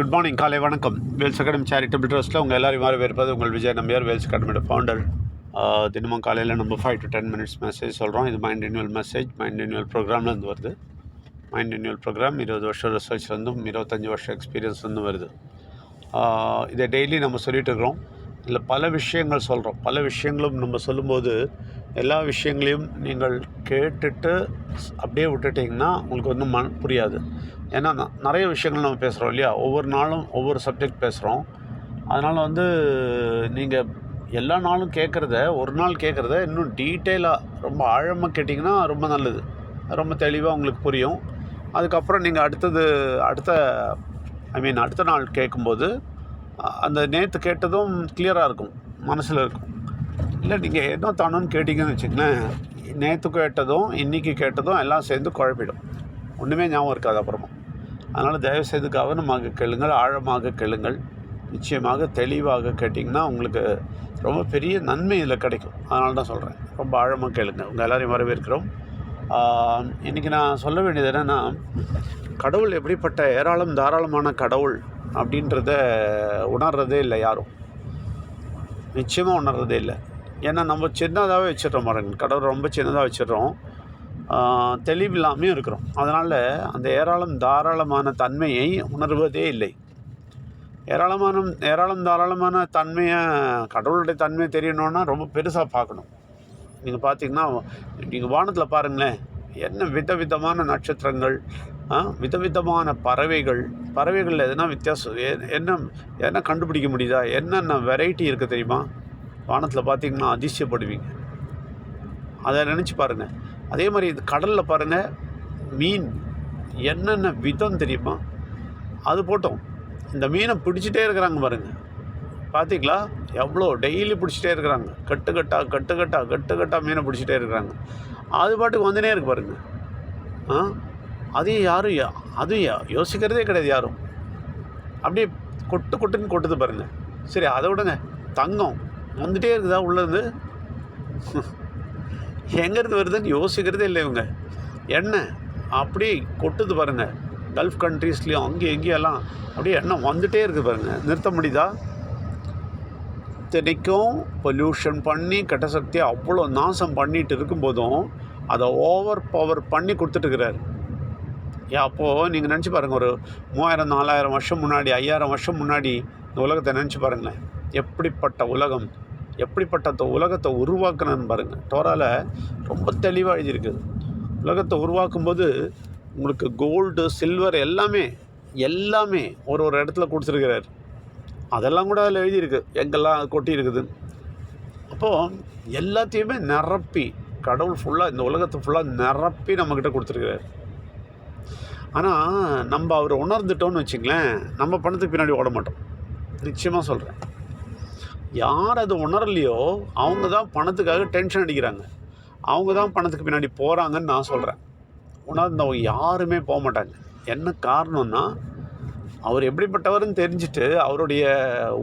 Good morning காலை வணக்கம். Wales academy charitable ட்ரஸ்ட்டில் உங்கள் எல்லாரையும் வரவேற்பது உங்கள் விஜய் நம்பியார் வேல்ஸ் அகாடமியோட ஃபவுண்டர் தினமும் காலையில் நம்ம five to ten minutes message சொல்கிறோம் இது mind renewal message mind renewal ப்ரோக்ராம்லேருந்து வருது. மைண்ட் ரினியூவல் ப்ரோக்ராம் இருபது வருஷம் ரிசர்ச்லேருந்தும் இருபத்தஞ்சி வருஷம் எக்ஸ்பீரியன்ஸ்லேருந்து வருது. இதை டெய்லி நம்ம சொல்லிட்டு இருக்கிறோம். இதில் பல விஷயங்கள் சொல்கிறோம் பல விஷயங்களும் நம்ம சொல்லும்போது எல்லா விஷயங்களையும் நீங்கள் கேட்டுட்டு அப்படியே விட்டுட்டிங்கன்னா உங்களுக்கு ஒன்றும் மன புரியாது. ஏன்னா நிறைய விஷயங்கள் நம்ம பேசுகிறோம் இல்லையா? ஒவ்வொரு நாளும் ஒவ்வொரு சப்ஜெக்ட் பேசுகிறோம் அதனால் வந்து நீங்கள் எல்லா நாளும் கேட்குறத ஒரு நாள் கேட்குறத இன்னும் டீட்டெயிலாக ரொம்ப ஆழமாக கேட்டிங்கன்னா ரொம்ப நல்லது. ரொம்ப தெளிவாக உங்களுக்கு புரியும். அதுக்கப்புறம் நீங்கள் அடுத்தது அடுத்த ஐ மீன் அடுத்த நாள் கேட்கும்போது அந்த நேற்று கேட்டதும் கிளியராக இருக்கும். மனசில் இருக்கும். இல்லை நீங்கள் என்ன தானோன்னு கேட்டிங்கன்னு வச்சுங்களேன் நேற்று கேட்டதும் இன்றைக்கி கேட்டதும் எல்லாம் சேர்ந்து குழப்பிடும். ஒன்றுமே ஞாபகம் இருக்காது அப்புறமா. அதனால் தயவுசெய்து கவனமாக கேளுங்கள் ஆழமாக கேளுங்கள். நிச்சயமாக தெளிவாக கேட்டிங்கன்னா உங்களுக்கு ரொம்ப பெரிய நன்மை இதில் கிடைக்கும். அதனால தான் சொல்கிறேன் ரொம்ப ஆழமாக கேளுங்க உங்கள் எல்லோரையும் வரவேற்கிறோம். இன்றைக்கி நான் சொல்ல வேண்டியது என்னென்னா கடவுள் எப்படிப்பட்ட ஏராளம் தாராளமான கடவுள் அப்படின்றத உணர்றதே இல்லை யாரும். நிச்சயமாக உணர்றதே இல்லை. ஏன்னா நம்ம சின்னதாகவே வச்சிடறோம் மரங்கள் கடவுள் ரொம்ப சின்னதாக வச்சிடறோம். தெளிவில்லாமையும் இருக்கிறோம். அதனால் அந்த ஏராளம் தாராளமான தன்மையை உணர்வதே இல்லை. ஏராளமான ஏராளம் தாராளமான தன்மையை கடவுளுடைய தன்மையை தெரியணுன்னா ரொம்ப பெருசாக பார்க்கணும். நீங்கள் பார்த்தீங்கன்னா நீங்கள் வானத்தில் பாருங்களேன். என்ன விதவிதமான நட்சத்திரங்கள் விதவிதமான பறவைகள். பறவைகளில் எதுனா வித்தியாசம்? என்ன என்ன கண்டுபிடிக்க முடியுதா? என்னென்ன வெரைட்டி இருக்குது தெரியுமா? வானத்தில் பார்த்தீங்கன்னா அதிசயப்படுவீங்க. அதை நினச்சி பாருங்கள் அதே மாதிரி இது கடலில் பாருங்கள் மீன் என்னென்ன விதம் தெரியுமா? அது போட்டோம். இந்த மீனை பிடிச்சிட்டே இருக்கிறாங்க பாருங்கள் பார்த்தீங்களா எவ்வளோ டெய்லி பிடிச்சிட்டே இருக்கிறாங்க. கட்டு கட்டா கட்டு கட்டா கட்டு கட்டா மீனை பிடிச்சிட்டே இருக்கிறாங்க. அது பாட்டுக்கு வந்துனே இருக்கு பாருங்க. ஆ? அதையும் யாரும் யா- அதுவும் யோசிக்கிறதே கிடையாது யாரும். அப்படியே கொட்டு கொட்டுன்னு கொட்டுது பாருங்கள் சரி அதை விடுங்க. தங்கம். வந்துட்டே இருக்குதா உள்ளேருந்து எங்கேருந்து வருதுன்னு யோசிக்கிறதே இல்லை இவங்க. எண்ணெய் அப்படியே கொட்டுது பாருங்கள் கல்ஃப் கண்ட்ரீஸ்லேயும் அங்கேயும் இங்கேயும் எல்லாம் அப்படியே எண்ணெய் வந்துட்டே இருக்குது பாருங்கள் நிறுத்த முடியுதா? இத்தனைக்கும் பொல்யூஷன் பண்ணி கெட்ட சக்தியை அவ்வளோ நாசம் பண்ணிட்டு இருக்கும்போதும் அதை ஓவர் பவர் பண்ணி கொடுத்துட்டுருக்கிறார் ஏன் அப்போது நீங்கள் நினச்சி பாருங்கள் ஒரு மூவாயிரம் நாலாயிரம் வருஷம் முன்னாடி ஐயாயிரம் வருஷம் முன்னாடி இந்த உலகத்தை நினச்சி பாருங்களேன். எப்படிப்பட்ட உலகம் எப்படிப்பட்ட உலகத்தை உருவாக்குனன்னு பாருங்கள் டோரால் ரொம்ப தெளிவாக எழுதியிருக்குது உலகத்தை உருவாக்கும்போது உங்களுக்கு கோல்டு சில்வர் எல்லாமே எல்லாமே ஒரு ஒரு இடத்துல கொடுத்துருக்கிறார். அதெல்லாம் கூட அதில் எழுதியிருக்கு. எங்கெல்லாம் கொட்டி இருக்குது அப்போது எல்லாத்தையுமே நிரப்பி கடவுள் ஃபுல்லாக இந்த உலகத்தை ஃபுல்லாக நிரப்பி நம்மக்கிட்ட கொடுத்துருக்கிறார். ஆனால் நம்ம அவரை உணர்ந்துட்டோம்னு வச்சுங்களேன் நம்ம பணத்துக்கு பின்னாடி ஓட மாட்டோம். நிச்சயமாக சொல்கிறேன் யார் அது உணரலையோ அவங்க தான் பணத்துக்காக டென்ஷன் அடிக்கிறாங்க. அவங்க தான் பணத்துக்கு பின்னாடி போகிறாங்கன்னு நான் சொல்கிறேன் உணர்ந்தவங்க யாருமே போக மாட்டாங்க. என்ன காரணம்னா அவர் எப்படிப்பட்டவர்னு தெரிஞ்சுட்டு அவருடைய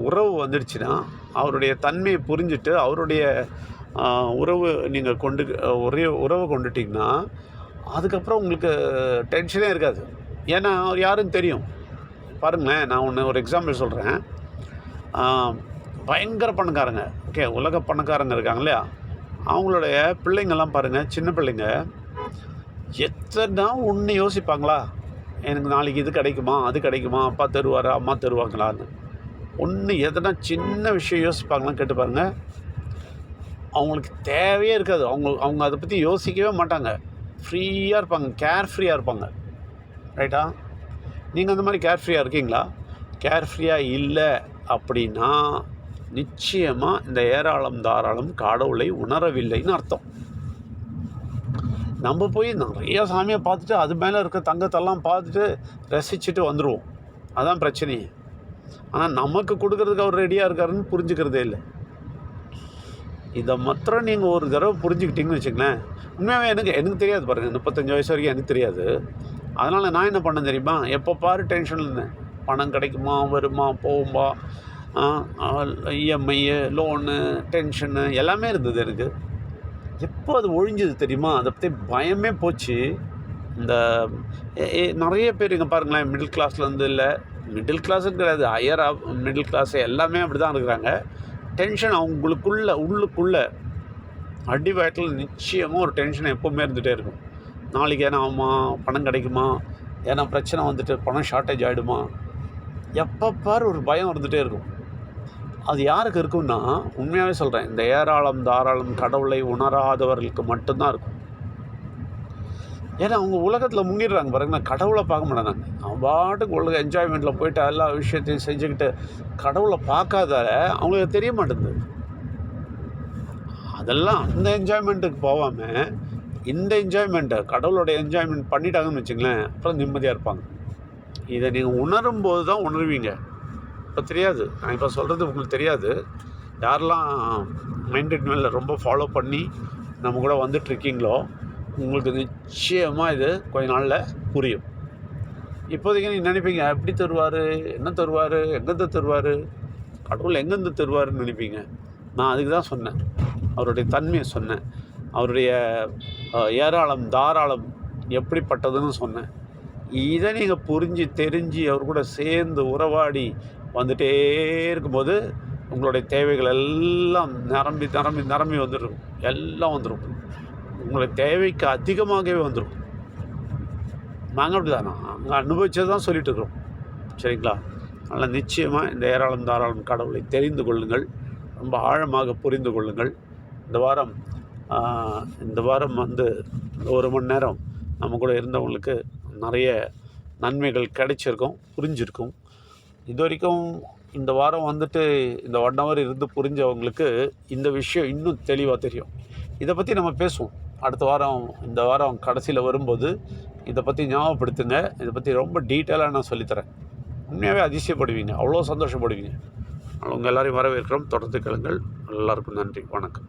உறவு வந்துடுச்சுன்னா அவருடைய தன்மையை புரிஞ்சுட்டு அவருடைய உறவு நீங்கள் கொண்டு ஒரே உறவு கொண்டுட்டிங்கன்னா அதுக்கப்புறம் உங்களுக்கு டென்ஷனே இருக்காது. ஏன்னா அவர் யாருன்னு தெரியும். பாருங்களேன் நான் ஒன்று ஒரு எக்ஸாம்பிள் சொல்கிறேன் பயங்கர பணக்காரங்க. ஓகே உலக பணக்காரங்க இருக்காங்க இல்லையா? அவங்களுடைய பிள்ளைங்கள்லாம் பாருங்கள் சின்ன பிள்ளைங்க. எத்தனை ஒன்று யோசிப்பாங்களா? எனக்கு நாளைக்கு இது கிடைக்குமா அது கிடைக்குமா அப்பா தருவாரா அம்மா தருவாங்களான்னு. ஒன்று எதனா சின்ன விஷயம் யோசிப்பாங்களான்னு கேட்டு பாருங்கள் அவங்களுக்கு தேவையே இருக்காது. அவங்க அவங்க அதை பற்றி யோசிக்கவே மாட்டாங்க. ஃப்ரீயாக இருப்பாங்க கேர் ஃப்ரீயாக இருப்பாங்க ரைட்டா நீங்கள் அந்த மாதிரி கேர் ஃப்ரீயாக இருக்கீங்களா? கேர் ஃப்ரீயாக இல்லை அப்படின்னா நிச்சயமாக இந்த ஏராளம் தாராளம் கடவுளை உணரவில்லைன்னு அர்த்தம். நம்ம போய் நிறைய சாமியை பார்த்துட்டு அது மேலே இருக்க தங்கத்தெல்லாம் பார்த்துட்டு ரசிச்சுட்டு வந்துடுவோம் அதான் பிரச்சனையே ஆனால் நமக்கு கொடுக்கறதுக்கு அவர் ரெடியாக இருக்காருன்னு புரிஞ்சுக்கிறதே இல்லை. இதை மாத்திரம் நீங்கள் ஒரு தடவை புரிஞ்சுக்கிட்டீங்கன்னு வச்சுங்களேன் உண்மையாகவே எனக்கு எனக்கு தெரியாது பாருங்கள் முப்பத்தஞ்சு வயசு வரைக்கும் எனக்கு தெரியாது. அதனால் நான் என்ன பண்ணேன் தெரியுமா? எப்போ பாரு டென்ஷனில் இருந்தேன். பணம் கிடைக்குமா? வருமா? போகும்பா? இஎம்ஐ லோனு டென்ஷனு எல்லாமே இருந்தது எனக்கு. எப்போ அது ஒழிஞ்சது தெரியுமா? அதை பற்றி பயமே போச்சு. இந்த நிறைய பேர் இங்கே பாருங்களேன் மிடில் கிளாஸ்லேருந்து இல்லை மிடில் கிளாஸுன்னு கிடையாது ஹையர் மிடில் கிளாஸ் எல்லாமே அப்படி தான் இருக்கிறாங்க. டென்ஷன் அவங்களுக்குள்ள உள்ளுக்குள்ளே அடி வயத்தில் நிச்சயமாக ஒரு டென்ஷன் எப்போவுமே இருந்துகிட்டே இருக்கும். நாளைக்கு ஏன்னா ஆகுமா பணம் கிடைக்குமா? ஏன்னா பிரச்சனை வந்துட்டு பணம் ஷார்ட்டேஜ் ஆகிடுமா எப்போ பாரு ஒரு பயம் இருந்துகிட்டே இருக்கும். அது யாருக்கு இருக்கும்னா உண்மையாகவே சொல்கிறேன் இந்த ஏராளம் தாராளம் கடவுளை உணராதவர்களுக்கு மட்டும்தான் இருக்கும். ஏன்னா அவங்க உலகத்தில் முங்கிடுறாங்க பாருங்க கடவுளை பார்க்க மாட்டேன் அவன் பாட்டுக்கு உலக என்ஜாய்மெண்ட்டில் போயிட்டு எல்லா விஷயத்தையும் செஞ்சுக்கிட்டு கடவுளை பார்க்காதால அவங்களுக்கு தெரிய மாட்டேங்குது. அதெல்லாம் அந்த என்ஜாய்மெண்ட்டுக்கு போகாமல் இந்த என்ஜாய்மெண்ட்டை கடவுளோட என்ஜாய்மெண்ட் பண்ணிட்டாங்கன்னு வச்சுங்களேன் அப்புறம் நிம்மதியாக இருப்பாங்க. இதை நீங்கள் உணரும்போது தான் உணர்வீங்க. இப்போ தெரியாது. நான் இப்போ சொல்கிறது உங்களுக்கு தெரியாது. யாரெல்லாம் மைண்டட் ரிட்மெண்ட்டில் ரொம்ப ஃபாலோ பண்ணி நம்ம கூட வந்துட்டுருக்கீங்களோ உங்களுக்கு நிச்சயமாக இது கொஞ்ச நாளில் புரியும். இப்போதைக்கு நீங்கள் நினைப்பீங்க எப்படி தருவார்? என்ன தருவார்? எங்கேருந்து தருவார்? கடவுள் எங்கேருந்து தருவார்னு நினைப்பீங்க? நான் அதுக்கு தான் சொன்னேன். அவருடைய தன்மையை சொன்னேன். அவருடைய ஏராளம் தாராளம் எப்படிப்பட்டதுன்னு சொன்னேன். இதை நீங்கள் புரிஞ்சு தெரிஞ்சு அவர் கூட சேர்ந்து உறவாடி வந்துட்டே இருக்கும்போது உங்களுடைய தேவைகள் எல்லாம் நிரம்பி நிரம்பி நிரம்பி வந்துடும் எல்லாம் வந்துடும் உங்களுடைய தேவைக்கு அதிகமாகவே வந்துடும் நாங்கள் அப்படி தானே அங்கே அனுபவிச்சது தான் சொல்லிட்டு இருக்கிறோம். சரிங்களா? அதனால் நிச்சயமாக இந்த ஏராளம் தாராளம் கடவுளை தெரிந்து கொள்ளுங்கள். ரொம்ப ஆழமாக புரிந்து கொள்ளுங்கள். இந்த வாரம் இந்த வாரம் வந்து ஒரு மணி நேரம் நம்ம கூட இருந்தவங்களுக்கு நிறைய நன்மைகள் கிடைச்சிருக்கும் புரிஞ்சிருக்கும். இது வரைக்கும் இந்த வாரம் வந்துட்டு இந்த ஒன் ஹவர் இருந்து புரிஞ்சவங்களுக்கு இந்த விஷயம் இன்னும் தெளிவாக தெரியும். இதை பற்றி நம்ம பேசுவோம். அடுத்த வாரம் இந்த வாரம் கடைசியில் வரும்போது இதை பற்றி ஞாபகப்படுத்துங்க. இதை பற்றி ரொம்ப டீட்டெயிலாக நான் சொல்லித்தரேன். உண்மையாகவே அதிசயப்படுவீங்க. அவ்வளோ சந்தோஷப்படுவீங்க. உங்கள் எல்லோரையும் வரவேற்கிறோம். தொடர்ந்து கேளுங்கள். எல்லாருக்கும் நன்றி. வணக்கம்.